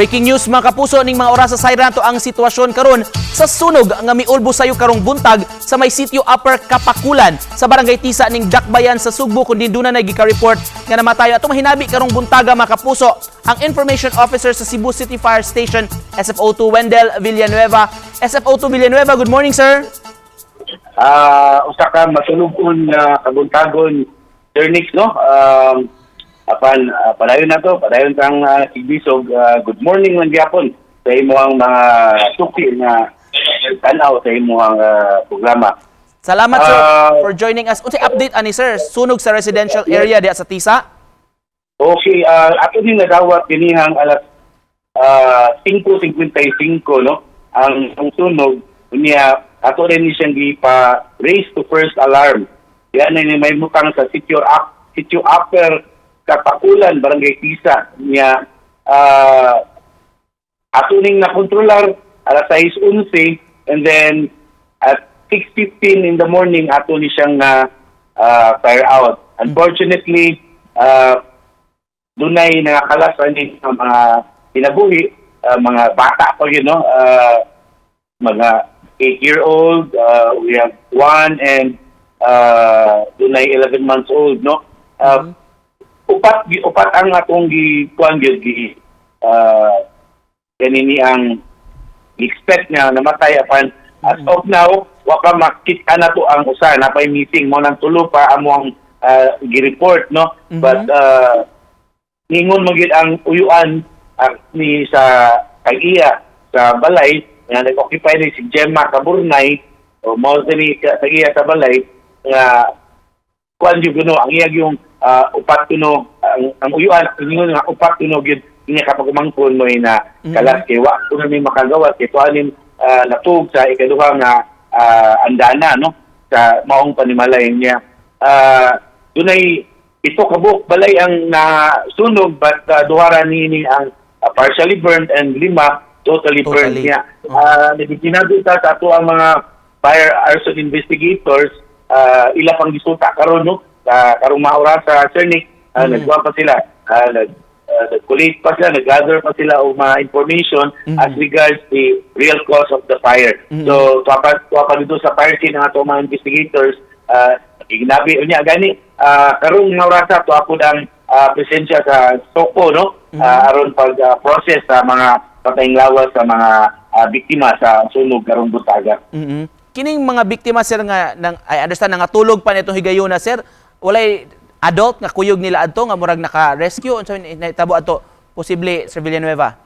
Breaking news mga kapuso ning mga oras sa sayra nato ang sitwasyon karon sa sunog nga miulbo sayo karong buntag sa may sitio Upper Kapakulan sa barangay Tisa ning Dakbayan sa Sugbo kundi duna na gika-report nga namatayo atong hinabi karong buntaga mga kapuso. Ang information officer sa Cebu City Fire Station SFO2 Wendell Villanueva. SFO2 Villanueva good morning sir. Ah, usa ka matulog-on nga kabuntagon Ternix no. Um apan ah, padayon na to, padayon kang uh, Sigbisog. Ah, good morning man gyapon sa imong mga tuki nga tanaw sa imong uh, programa. Salamat sir Ah. for joining us unsay update ani sir sunog sa residential area diha sa Tisa Okay, uh, ato din nadawat dinihang alas uh, 5.55 no ang ang sunog niya ato rin ni siyang gipa raise to first alarm. Yan ni may mutang sa sitio up sitio upper Kapakulan barangay Tisa niya uh, ato ning nakontrolar alas 6.11 and then at 6.15 in the morning ato ni siyang na uh, fire out. Unfortunately, uh, dunay nakakalas ani ang mga pinabuhi, uh, mga bata pa yun, no? Uh, mga 8-year-old, uh, we have one and uh, dunay 11 months old, no? Uh, upat gi- upat ang atong gi kuan gyud gi uh, kanini ang expect nga namatay apan. As of now wa pa makita na to ang usa. Na pay meeting mo nang tulo pa amo ang uh, gi-report no? Mhm. but uh, ningon mo gyud ang uyuan ah, ni sa kay iya sa balay nga nag-occupy ni si Gemma Kaburnay o mo ni sa sa iya sa balay nga kuan gano ang iyag yung ah, upat tuno ang, ang uyuan ningon nga upat tuno gyud inya kapag umangkon mo na Mhm. kalas kay wa kuno ni makagawa kay tuanin uh, natug sa ikaduha nga ah, andana no sa maong panimalay niya uh, dunay ito kabuk balay ang nasunog but uh, duhara ni ang ah, partially burned and lima totally, burned niya. Oh. Uh, nagkinado ta sa ato ang mga fire arson investigators uh, ila pang gisuta karon no uh, karong maura sa Cernic uh, Mm. nagwa pa sila uh, nag uh, nag-collate pa sila nag-gather pa sila og mga information Mm. as regards the real cause of the fire Mm. so tuwa tuwa dito sa fire scene ang ato mga investigators uh, ginabi unya gani uh, karong maura sa tuwa pod ang uh, presensya sa Soko no Mm. uh, aron pag uh, process sa mga patayng lawas sa mga ah, biktima sa sunog karong butaga. Mhm. Kining mga biktima sir nga nang I understand nga tulog pa nitong higayuna sir, walay adult nga kuyog nila adto nga murag naka-rescue. Unsa nahitabo ato posible Sir Villanueva.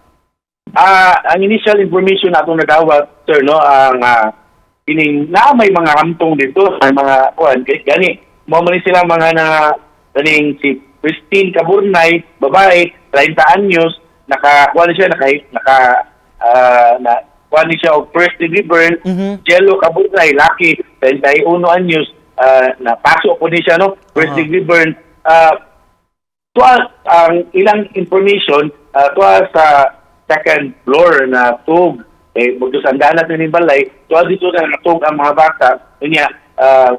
Ah, ang initial information na atong nadawat sir no ang uh, kining na may mga rampong dito may mga kuan kay gani. Mo man sila mga na kaning si Christine Kaburnay babae 30 anyos naka kuan siya naka naka ah, na kuan siya og first degree burn Mhm. Jello Kaburnay laki 31 anyos ah, napasok po ni siya no first Aha. degree burn Ah, tuwa ang ilang information uh, tuwa sa second floor na tug eh ang danat ni balay tuwa dito na natug ang mga bata unya uh,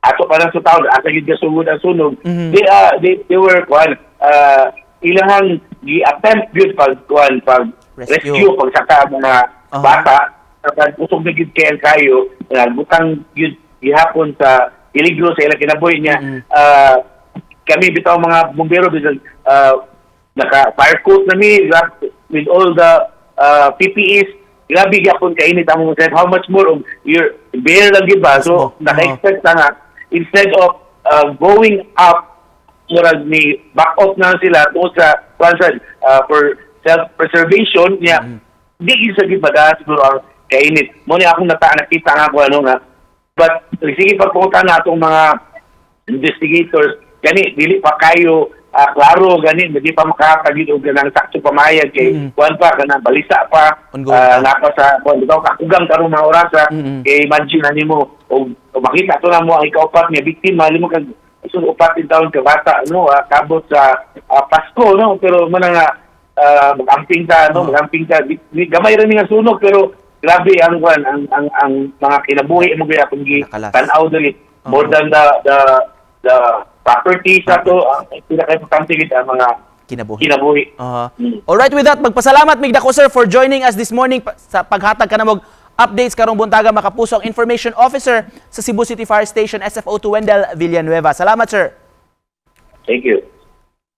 ato pa lang sa taon asa gid gasugod ang sunog Mhm. they, uh, they they were kwan uh, ilahang gi-attempt gyud pag kwan pag Rescue. rescue, pag saka mga Aha. bata kapag usog na kay kayo nagbutang gyud gihapon sa peligro sa ilang kinabuhi niya Mhm. ah, kami bitaw mga bumbero bisan uh, naka fire coat na mi with all the uh, PPEs grabe gyapon kainit ang mga how much more of your bear lang gid ba? So Oh, naka-expect na nga instead of uh, going up murag ni back off na sila tungkol sa kwansan uh, for self-preservation niya di isa gid ba siguro ang kainit. Mo ni akong nata nakita nga ko ano nga but sige pagpunta na atong mga investigators gani dili pa kayo ah, klaro gani di pa makakagid og ganang sakto pamayag kay Mm. kuan pa kana balisa pa Ongoing ah, pa. napa sa kuan bitaw kakugang karong mga orasa Mm. kay imagine na nimo og makita to na mo ang ikaupat nga biktima limo kag isun upat in taon ka bata no ah, kabot sa ah, Pasko no pero man nga ah, mag-amping ka no Oh. mag-amping di- gamay ra ni nga sunog pero grabe ang kuan ang ang ang mga kinabuhi mo gyud akong gi Nakalas. tan-aw dali more Oo. than the the the property sa to ang pinaka-importante gid ang mga kinabuhi. kinabuhi. Aha. Mm. Alright with that, magpasalamat mig dako sir for joining us this morning pa- sa paghatag ka na mog updates karong buntaga makapuso ang information officer sa Cebu City Fire Station SFO2 Wendell Villanueva. Salamat sir. Thank you.